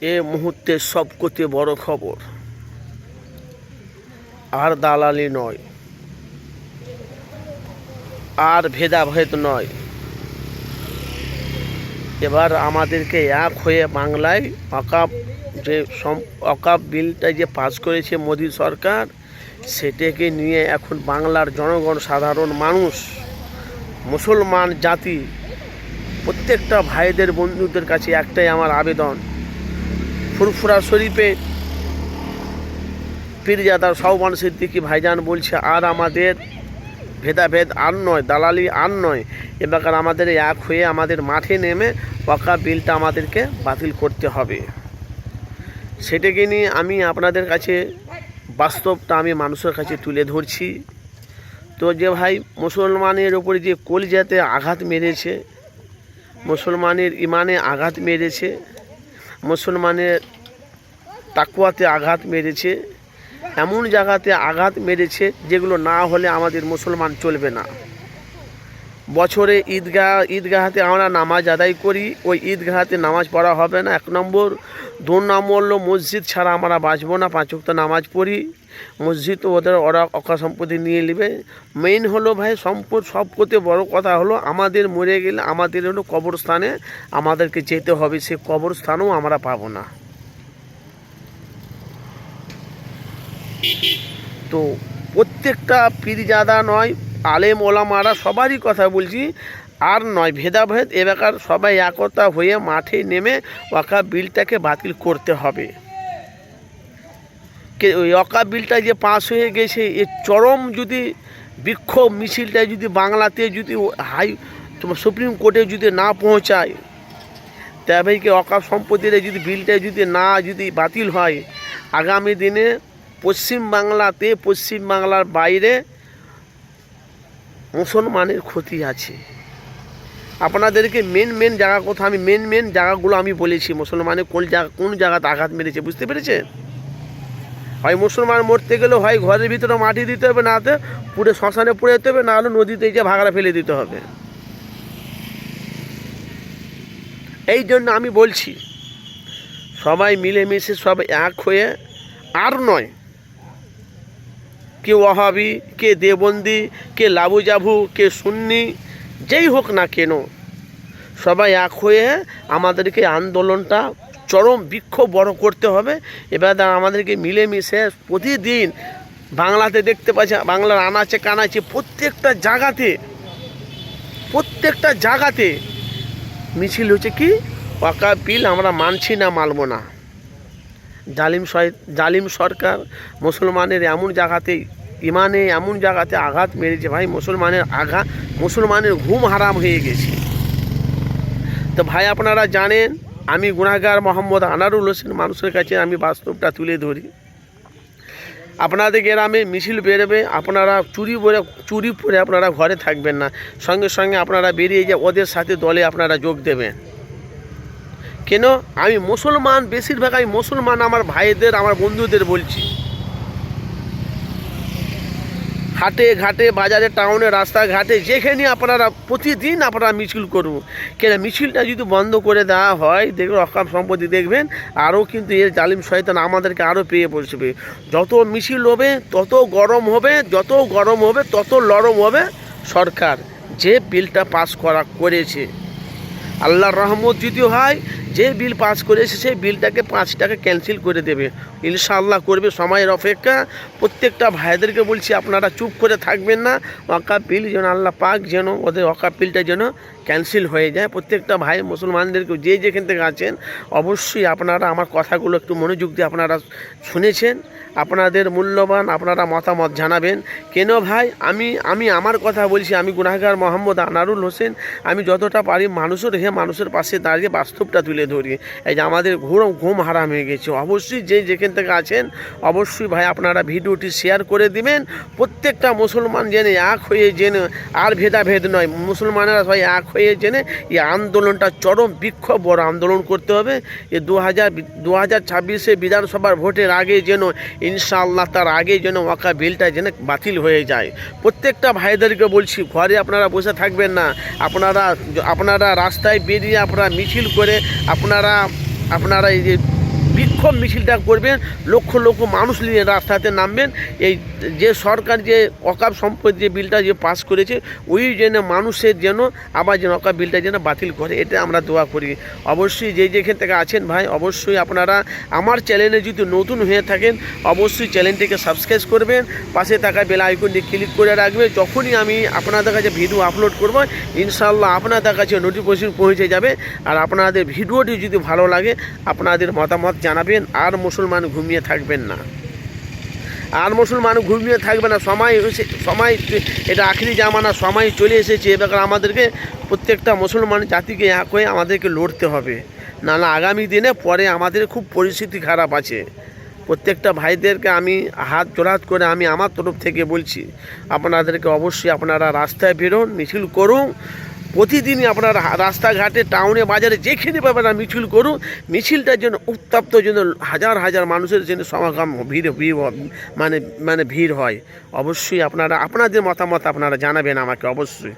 এ মুহূর্তে সবকতে বড় খবর। আর দালালি নয়। আর ভেদাভেদ নয়। এবার আমাদেরকে এক হয়ে বাংলায় অকাপ যে অকাপ বিলটা যে পাস করেছে মোদী সরকার, সেটাকে নিয়ে এখন বাংলার জনগণ সাধারণ মানুষ, মুসলমান জাতি, প্রত্যেকটা ভাইদের বন্ধুদের কাছে একটাই আমার আবেদন। ফুরফুরা শরীফে পীরজাদা সৌবান সিদ্দিকি ভাইজান বলছে, আর আমাদের ভেদাভেদ আর নয়, দালালি আর নয়। এবার আমাদের এক হয়ে আমাদের মাঠে নেমে পকা বিলটা আমাদেরকে বাতিল করতে হবে। সেটাকে নিয়ে আমি আপনাদের কাছে বাস্তবটা আমি মানুষের কাছে তুলে ধরছি। তো যে ভাই, মুসলমানের ওপরে যে কলিজাতে আঘাত মেরেছে, মুসলমানের ইমানে আঘাত মেরেছে মুসলমানের তাকুয়াতে আঘাত মেরেছে, এমন জায়গাতে আঘাত মেরেছে যেগুলো না হলে আমাদের মুসলমান চলবে না। বছরে ঈদগাহ, ঈদগাহাতে আমরা নামাজ আদায় করি। ওই ঈদগাহাতে নামাজ পড়া হবে না। এক নম্বর, দু নম্বর হলো মসজিদ ছাড়া আমরা বাঁচবো না। পাঁচ ওয়াক্ত নামাজ পড়ি। মসজিদ তো ওদের ওরা অকা সম্পত্তি নিয়ে নেবে। মেইন হলো ভাই, সম্পদ সব করতে বড় কথা হলো, আমাদের মরে গেলে আমাদের হলো কবরস্থানে আমাদেরকে যেতে হবে। সে কবরস্থানও আমরা পাবো না। তো প্রত্যেকটা পীরজাদা নয় আলেম ওলামারা সবারই কথা বলছি। আর নয়, ভেদাভেদ এলাকার সবাই একতা হয়ে মাঠে নেমে ওয়াকা বিলটাকে বাতিল করতে হবে। কে- ওই অকা বিলটা যে পাস হয়ে গেছে, এ চরম যদি বিক্ষোভ মিছিলটা যদি বাংলাতে যদি হাই, তোমার সুপ্রিম কোর্টে যদি না পৌঁছায় তবে কি অকাপ সম্পত্তির যদি বিলটা যদি না যদি বাতিল হয়, আগামী দিনে পশ্চিম বাংলাতে পশ্চিম বাংলার বাইরে মুসলমানের ক্ষতি আছে। আপনাদেরকে মেন মেন জায়গা কথা আমি মেন মেন জায়গাগুলো আমি বলেছি। মুসলমানের কোন জায়গা, কোন জায়গাতে আঘাত মেরেছে, বুঝতে পেরেছে হয় মুসলমান মরতে গেলে হয় ঘরের ভিতরে মাটি দিতে হবে, না হাতে পুরো শ্মশানে পুড়ে যেতে হবে, না হলে নদীতে যে ভাগড়া ফেলে দিতে হবে। এই জন্য আমি বলছি, সবাই মিলেমিশে সব এক হয়ে, আর নয় কে ওয়াহাবি, কে দেবন্দি, কে লাবু জাভু কে সুন্নি, যেই হোক না কেন, সবাই এক হয়ে আমাদেরকে আন্দোলনটা চরম বিক্ষোভ বড় করতে হবে। এবার আমাদেরকে মিলেমিশে প্রতিদিন বাংলাতে দেখতে পাচ্ছি, বাংলার আনাচে কানাচে প্রত্যেকটা জায়গাতে প্রত্যেকটা জায়গাতে মিছিল হচ্ছে কি পাকা বিল আমরা মানছি না, মানব না। জালিম জালিম সরকার মুসলমানের এমন জায়গাতে, ইমানে এমন জায়গাতে আঘাত মেরেছে, ভাই, মুসলমানের আঘাত, মুসলমানের ঘুম হারাম হয়ে গেছে। তো ভাই, আপনারা জানেন, আমি গুণাগার মোহাম্মদ আনারুল হোসেন মানুষের কাছে আমি বাস্তবটা তুলে ধরি। আপনাদের গ্রামে মিছিল বেরোবে, আপনারা চুরি পরে চুরি পরে আপনারা ঘরে থাকবেন না। সঙ্গে সঙ্গে আপনারা বেরিয়ে যে ওদের সাথে দলে আপনারা যোগ দেবেন। কেন? আমি মুসলমান, বেশিরভাগ আমি মুসলমান আমার ভাইদের, আমার বন্ধুদের বলছি। হাটে ঘাটে, বাজারে টাউনে রাস্তাঘাটে, যেখানে আপনারা প্রতিদিন আপনারা মিছিল করব। কেন? মিছিলটা যদি বন্ধ করে দেওয়া হয় দেখবেন অকাম সম্পত্তি দেখবেন, আরও কিন্তু এর জালিম শয়তান আমাদেরকে আরও পেয়ে বসবে। যত মিছিল হবে, তত গরম হবে, যত গরম হবে, তত লরম হবে সরকার। যে বিলটা পাস করা করেছে, আল্লাহর রহমত যদি হয় যে বিল পাস করেছে, সেই বিলটাকে পাঁচ টাকা ক্যান্সেল করে দেবে। ইনশাআল্লাহ করবে সময়ের অপেক্ষা। প্রত্যেকটা ভাইদেরকে বলছি, আপনারা চুপ করে থাকবেন না। অকা বিল যেন আল্লাহ পাক যেন ওদের অকা বিলটা যেন ক্যান্সেল হয়ে যায়। প্রত্যেকটা ভাই মুসলমানদেরকে যে যেখান থেকে আছেন, অবশ্যই আপনারা আমার কথাগুলো একটু মনোযোগ দিয়ে আপনারা শুনেছেন, আপনাদের মূল্যবান, আপনারা মতামত জানাবেন। কেন ভাই? আমি আমি আমার কথা বলছি, আমি গুনাহগার মোহাম্মদ আনারুল হোসেন। আমি যতটা পারি মানুষের হে মানুষের পাশে দাঁড়িয়ে বাস্তবটা তুলে ধরি। এই যে আমাদের ঘুম ঘুম হারাম হয়ে গেছে। অবশ্যই যে যেখান থেকে আছেন, অবশ্যই ভাই আপনারা ভিডিওটি শেয়ার করে দিবেন। প্রত্যেকটা মুসলমান জেনে এক হয়ে জেনে, আর ভেদাভেদ নয়। মুসলমানেরা সবাই এক হয়ে জেনে এই আন্দোলনটা চরম বিক্ষোভ, বড় আন্দোলন করতে হবে। এ দু হাজার দু হাজার ছাব্বিশে বিধানসভার ভোটের আগে যেন, ইনশাআল্লাহ তার আগে যেন ওয়াকা বিলটা যেন বাতিল হয়ে যায়। প্রত্যেকটা ভাইদেরকে বলছি, ঘরে আপনারা বসে থাকবেন না। আপনারা আপনারা রাস্তায় বেরিয়ে আপনারা মিছিল করে আপনারা আপনারা এই যে বিক্ষোভ মিছিলটা করবেন, লক্ষ লক্ষ মানুষ নিয়ে রাস্তাতে নামবেন। এই যে সরকার যে অকাপ সম্পদ যে বিলটা যে পাস করেছে, ওই জন্য মানুষের যেন আবার যেন অকাপ বিলটা যেন বাতিল করে, এটা আমরা দোয়া করি। অবশ্যই যে যেখান থেকে আছেন ভাই, অবশ্যই আপনারা আমার চ্যানেলে যদি নতুন হয়ে থাকেন, অবশ্যই চ্যানেলটিকে সাবস্ক্রাইব করবেন, পাশে থাকা বেল আইকনটি ক্লিক করে রাখবেন, যখনই আমি আপনাদের কাছে ভিডিও আপলোড করব ইনশাল্লাহ আপনাদের কাছে নোটিফিকেশন পৌঁছে যাবে। আর আপনাদের ভিডিওটি যদি ভালো লাগে, আপনাদের মতামত জানাবেন। আর মুসলমান ঘুমিয়ে থাকবেন না। আর মুসলমান ঘুমিয়ে থাকবে না, সময় সময় এটা আখরি জামানা সময় চলে এসেছে, এবার আমাদেরকে প্রত্যেকটা মুসলমান জাতিকে এক হয়ে আমাদেরকে লড়তে হবে। না না আগামী দিনে পরে আমাদের খুব পরিস্থিতি খারাপ আছে। প্রত্যেকটা ভাইদেরকে আমি হাত জোড়াত করে আমি আমার তরফ থেকে বলছি, আপনাদেরকে অবশ্যই আপনারা রাস্তায় বেরোন, মিছিল করুন প্রতিদিনই আপনার রাস্তাঘাটে, টাউনে, বাজারে যেখানে পাবেন মিছিল করুন। মিছিলটার জন্য উত্তপ্ত জন্য হাজার হাজার মানুষের জন্য সমাগম, ভিড় ভিড় মানে মানে ভিড় হয়। অবশ্যই আপনারা, আপনাদের মতামত আপনারা জানাবেন আমাকে, অবশ্যই।